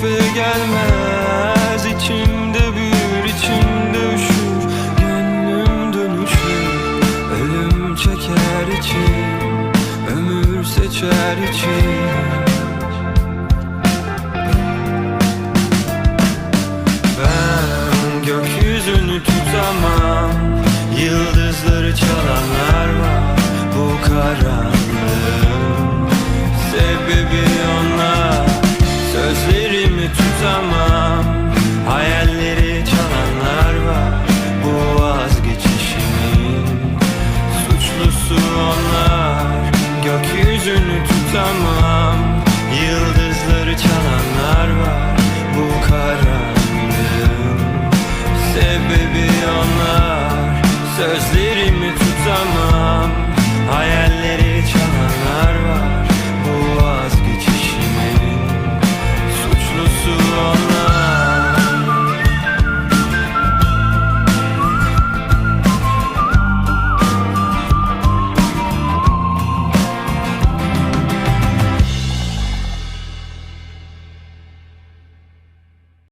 hafife gelmez. İçimde büyür içimde üşür. Gönlüm dönüşür ölüm çeker içim Ömür seçer içim Ben gökyüzünü tutamam Yıldızları çalanlar var. Bu karanlığın Sebebi Gökyüzünü tutamam. Yıldızları çalanlar var Bu karanlığın Sebebi onlar. Sözlerimi tutamam. Hayalleri